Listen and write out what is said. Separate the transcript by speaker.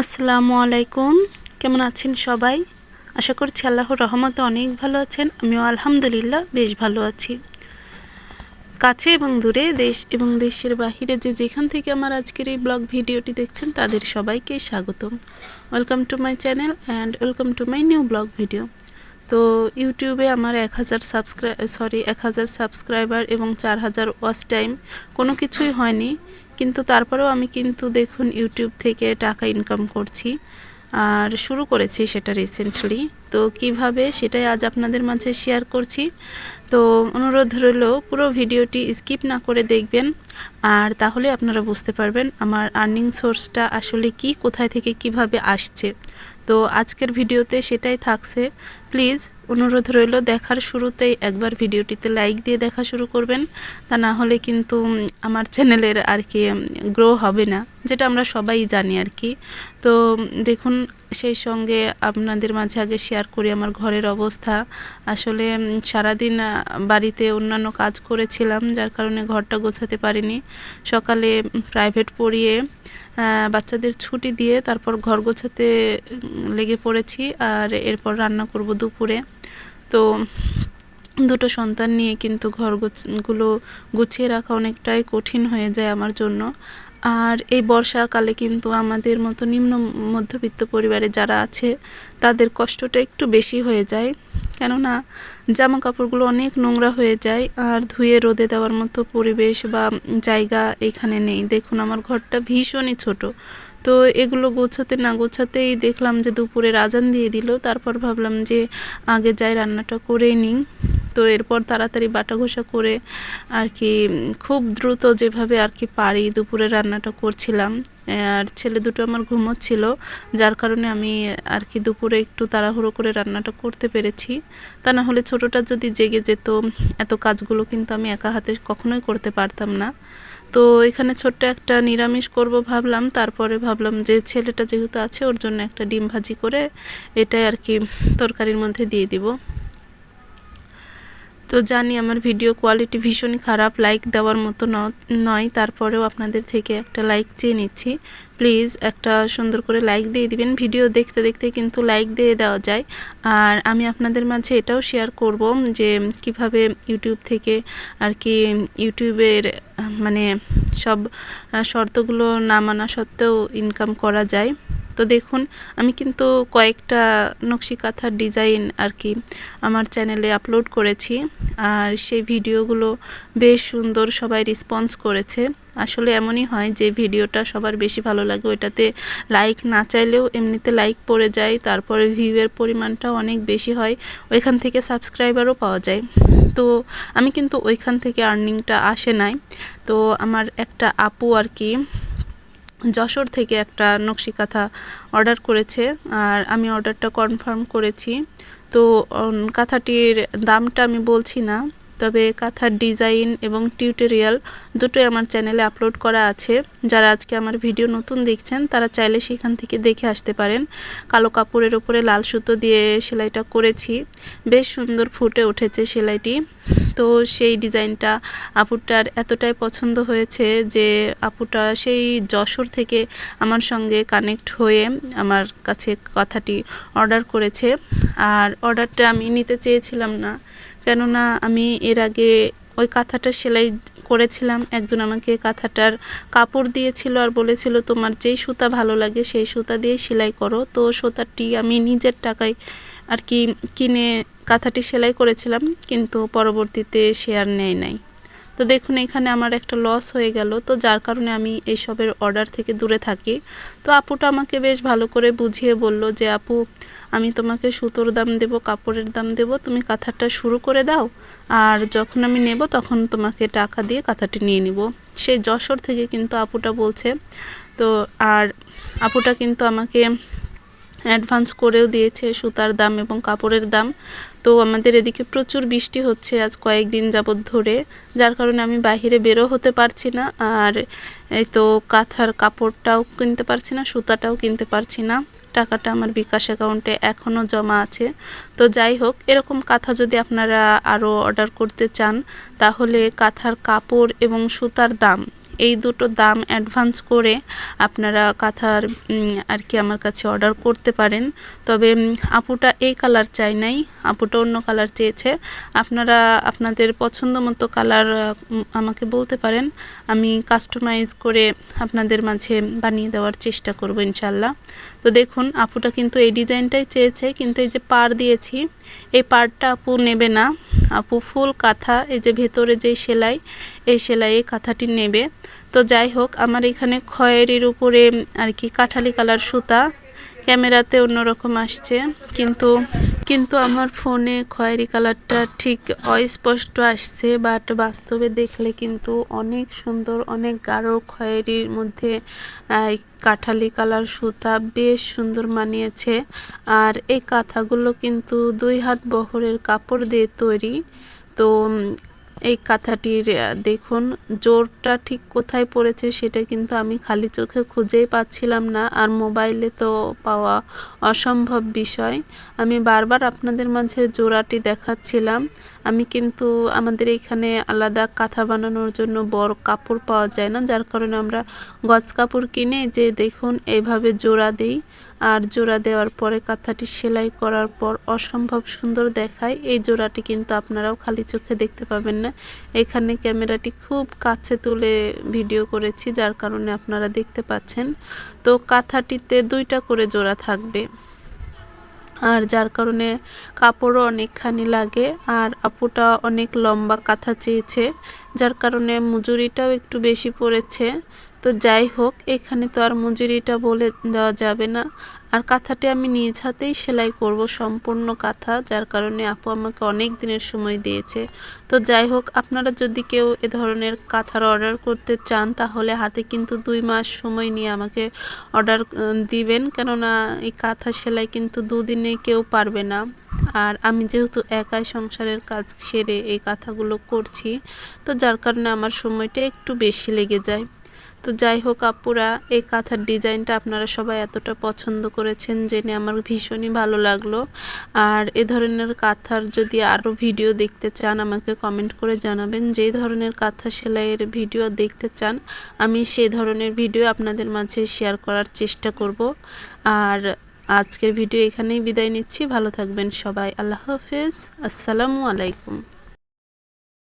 Speaker 1: আসসালামু আলাইকুম। কেমন আছেন সবাই? আশা করছি আল্লাহর রহমতে অনেক ভালো আছেন। আমিও আলহামদুলিল্লাহ বেশ ভালো আছি। কাছে এবং দূরে দেশ এবং দেশের বাহিরে যে যেখান থেকে আমার আজকের এই ব্লগ ভিডিওটি দেখছেন, তাদের সবাইকে স্বাগতম। Welcome to my channel and welcome to my new blog video তো ইউটিউবে আমার এক হাজার সাবস্ক্রাই সরি এক হাজার সাবস্ক্রাইবার এবং চার হাজার ওয়াচ টাইম কোনো কিছুই হয়নি। কিন্তু তারপরেও আমি কিন্তু দেখুন ইউটিউব থেকে টাকা ইনকাম করছি আর শুরু করেছি সেটা রিসেন্টলি তো কীভাবে সেটাই আজ আপনাদের মাঝে শেয়ার করছি। তো অনুরোধ রইল, পুরো ভিডিওটি স্কিপ না করে দেখবেন আর তাহলে আপনারা বুঝতে পারবেন আমার আর্নিং সোর্সটা আসলে কি, কোথায় থেকে কীভাবে আসছে। তো আজকের ভিডিওতে সেটাই থাকছে। প্লিজ অনুরোধ রইল, দেখার শুরুতেই একবার ভিডিওটিতে লাইক দিয়ে দেখা শুরু করবেন। তা না হলে কিন্তু আমার চ্যানেলের আর কি গ্রো হবে না, যেটা আমরা সবাই জানি আর কি। তো দেখুন, সেই সঙ্গে আপনাদের মাঝে আগে শেয়ার করি আমার ঘরের অবস্থা। আসলে সারাদিন বাড়িতে অন্যান্য কাজ করেছিলাম, যার কারণে ঘরটা গোছাতে পারিনি। সকালে প্রাইভেট পড়িয়ে বাচ্চাদের ছুটি দিয়ে তারপর ঘর গোছাতে লেগে পড়েছি, আর এরপর রান্না করব দুপুরে। তো দুটো সন্তান নিয়ে কিন্তু ঘরগুলো গুছিয়ে রাখা অনেকটাই কঠিন হয়ে যায় আমার জন্য। আর এই বর্ষাকালে কিন্তু আমাদের মতো নিম্ন মধ্যবিত্ত পরিবারে যারা আছে তাদের কষ্টটা একটু বেশি হয়ে যায়। কেননা জামা কাপড়গুলো অনেক নোংরা হয়ে যায় আর ধুয়ে রোদে দেওয়ার মতো পরিবেশ বা জায়গা এখানে নেই। দেখুন, আমার ঘরটা ভীষণই ছোট। তো এগুলো গোছাতে না গোছাতেই দেখলাম যে দুপুরে আজান দিয়ে দিল। তারপর ভাবলাম যে আগে যাই রান্নাটা করেই নিই। তো এরপর তাড়াতাড়ি বাটা ঘষা করে আর কি খুব দ্রুত যেভাবে আর কি পারি দুপুরে রান্নাটা করছিলাম। আর ছেলে দুটো আমার ঘুমোচ্ছিল, যার কারণে আমি আর কি দুপুরে একটু তাড়াহুড়ো করে রান্নাটা করতে পেরেছি। তা না হলে ছোটোটা যদি জেগে যেত, এত কাজগুলো কিন্তু আমি একা হাতে কখনোই করতে পারতাম না। তো এখানে ছোট্ট একটা নিরামিষ করব ভাবলাম, তারপরে ভাবলাম যে ছেলেটা যেহেতু আছে, ওর জন্য একটা ডিম ভাজি করে এটাই আর কি তরকারির মধ্যে দিয়ে দিব। তো জানি আমার ভিডিও কোয়ালিটি ভীষণই খারাপ লাইক দেওয়ার মতো নয়। তারপরেও আপনাদের থেকে একটা লাইক চেয়ে নিচ্ছি। প্লিজ একটা সুন্দর করে লাইক দিয়ে দিবেন। ভিডিও দেখতে দেখতে কিন্তু লাইক দিয়ে দেওয়া যায়। আর আমি আপনাদের মাঝে এটাও শেয়ার করব যে কীভাবে ইউটিউব থেকে আর কি ইউটিউবের মানে সব শর্তগুলো না মানা সত্ত্বেও ইনকাম করা যায়। তো দেখুন, আমি কিন্তু কয়েকটা নকশি কাঁথার ডিজাইন আর কি আমার চ্যানেলে আপলোড করেছি। আর সেই ভিডিওগুলো বেশ সুন্দর সবাই রেসপন্স করেছে। আসলে এমনই হয় যে ভিডিওটা সবার বেশি ভালো লাগে, ওইটাতে লাইক না চাইলেও এমনিতে লাইক পড়ে যায়, তারপরে ভিউয়ের পরিমাণটাও অনেক বেশি হয়, ওইখান থেকে সাবস্ক্রাইবারও পাওয়া যায়। তো আমি কিন্তু ওইখান থেকে আর্নিংটা আসে নাই। তো আমার একটা আপু আর কি যশোর থেকে একটা নকশি কাঁথা অর্ডার করেছে আর আমি অর্ডারটা কনফার্ম করেছি। তো কাঁথাটির দামটা আমি বলছি না, তবে কাঁথার ডিজাইন এবং টিউটোরিয়াল দুটোই আমার চ্যানেলে আপলোড করা আছে। যারা আজকে আমার ভিডিও নতুন দেখছেন, তারা চাইলে সেখান থেকে দেখে আসতে পারেন। কালো কাপড়ের ওপরে লাল সুতো দিয়ে সেলাইটা করেছি। বেশ সুন্দর ফুটে উঠেছে সেলাইটি। তো সেই ডিজাইনটা আপুটার এতটাই পছন্দ হয়েছে যে আপুটা সেই যশোর থেকে আমার সঙ্গে কানেক্ট হয়ে আমার কাছে কথাটি অর্ডার করেছে। আর অর্ডারটা আমি নিতে চেয়েছিলাম না, কেননা আমি এর আগে ওই কাঁথাটা সেলাই করেছিলাম, একজন আমাকে কাঁথাটার কাপড় দিয়েছিল আর বলেছিল, তোমার যেই সুতা ভালো লাগে সেই সুতা দিয়ে সেলাই করো। তো সুতাটি আমি নিজের টাকায় আর কি কিনে কাঁথাটি সেলাই করেছিলাম, কিন্তু পরবর্তীতে শেয়ার নেয় নাই। তো দেখুন, এখানে আমার একটা লস হয়ে গেল। তো যার কারণে আমি এইসবের অর্ডার থেকে দূরে থাকি। তো আপুটা আমাকে বেশ ভালো করে বুঝিয়ে বলল যে, আপু, আমি তোমাকে সুতোর দাম দেব, কাপড়ের দাম দেব, তুমি কাঁথাটা শুরু করে দাও। আর যখন আমি নেব, তখন তোমাকে টাকা দিয়ে কাঁথাটি নিয়ে নিব। সেই যশোর থেকে কিন্তু আপুটা বলছে। তো আর আপুটা কিন্তু আমাকে অ্যাডভান্স করেও দিয়েছে সুতার দাম এবং কাপড়ের দাম। তো আমাদের এদিকে প্রচুর বৃষ্টি হচ্ছে আজ কয়েকদিন যাবৎ ধরে, যার কারণে আমি বাহিরে বেরো হতে পারছি না। আর এই তো কাঁথার কাপড়টাও কিনতে পারছি না, সুতাটাও কিনতে পারছি না। টাকাটা আমার বিকাশ অ্যাকাউন্টে এখনও জমা আছে। তো যাই হোক, এরকম কাঁথা যদি আপনারা আরও অর্ডার করতে চান, তাহলে কাঁথার কাপড় এবং সুতার দাম এই দুটো দাম অ্যাডভান্স করে আপনারা কাঁথার আর কি আমার কাছে অর্ডার করতে পারেন। তবে আপুটা এই কালার চাই নাই, আপুটা অন্য কালার চেয়েছে। আপনারা, আপনাদের পছন্দ মতো কালার আমাকে বলতে পারেন। আমি কাস্টমাইজ করে আপনাদের মাঝে বানিয়ে দেওয়ার চেষ্টা করব ইনশাল্লাহ তো দেখুন, আপুটা কিন্তু এই ডিজাইনটাই চেয়েছে, কিন্তু এই যে পার দিয়েছি, এই পারটা আপু নেবে না। আপু, ফুল কাঁথা, এই যে ভেতরে যেই সেলাই, এই সেলাই এই কাঁথাটি নেবে। তো যাই হোক, আমার এখানে খয়েরির উপরে আর কি কাঁঠালি কালার সুতা। ক্যামেরাতে অন্যরকম আসছে, কিন্তু কিন্তু আমার ফোনে খয়েরি কালারটা ঠিক অস্পষ্ট আসছে বাট বাস্তবে দেখলে কিন্তু অনেক সুন্দর, অনেক গাঢ় খয়েরির মধ্যে কাঁঠালি কালার সুতা বেশ সুন্দর মানিয়েছে। আর এই কাঁথাগুলো কিন্তু দুই হাত বহরের কাপড় দিয়ে তৈরি। তো এই কাঁথাটির দেখুন, জোরটা ঠিক কোথায় পড়েছে সেটা কিন্তু আমি খালি চোখে খুঁজেই পাচ্ছিলাম না, আর মোবাইলে তো পাওয়া অসম্ভব বিষয়। আমি বারবার আপনাদের মাঝে জোড়াটি দেখাচ্ছিলাম। আমি কিন্তু আমাদের এখানে আলাদা কাঁথা বানানোর জন্য বড় কাপড় পাওয়া যায় না, যার কারণে আমরা গজ কাপড় কিনে যে দেখুন এইভাবে জোড়া দিই। আর জোড়া দেওয়ার পরে কাঁথাটি সেলাই করার পর অসম্ভব সুন্দর দেখায়। এই জোড়াটি কিন্তু আপনারাও খালি চোখে দেখতে পাবেন না। এখানে ক্যামেরাটি খুব কাছে তুলে ভিডিও করেছি, যার কারণে আপনারা দেখতে পাচ্ছেন। তো কাঁথাটিতে দুইটা করে জোড়া থাকবে। আর যার কারণে কাপড়ও অনেকখানি লাগে, আর আপুটা অনেক লম্বা কাঁথা চেয়েছে, যার কারণে মজুরিটাও একটু বেশি পড়েছে। তো যাই হোক, এখানে তো আর মজুরিটা বলে দেওয়া যাবে না। আর কাঁথাটি আমি নিজ হাতেই সেলাই করব, সম্পূর্ণ কাঁথা, যার কারণে আপু আমাকে অনেক দিনের সময় দিয়েছে। তো যাই হোক, আপনারা যদি কেউ এ ধরনের কাঁথার অর্ডার করতে চান, তাহলে হাতে কিন্তু দুই মাস সময় নিয়ে আমাকে অর্ডার দিবেন। কেননা, এই কাঁথা সেলাই কিন্তু দুদিনে কেউ পারবে না। আর আমি যেহেতু একাই সংসারের কাজ সেরে এই কাঁথাগুলো করছি, তো যার কারণে আমার সময়টা একটু বেশি লেগে যায়। তো যাই হোক আপুরা, এই কাঁথার ডিজাইনটা আপনারা সবাই এতটা পছন্দ করেছেন জেনে আমার ভীষণই ভালো লাগল। আর এ ধরনের কাঁথার যদি আরও ভিডিও দেখতে চান, আমাকে কমেন্ট করে জানাবেন। যে ধরনের কাঁথা সেলাইয়ের ভিডিও দেখতে চান, আমি সেই ধরনের ভিডিও আপনাদের মাঝে শেয়ার করার চেষ্টা করব। আর আজকের ভিডিও এখানেই বিদায় নিচ্ছি। ভালো থাকবেন সবাই। আল্লাহ হাফেজ। আসসালামু আলাইকুম।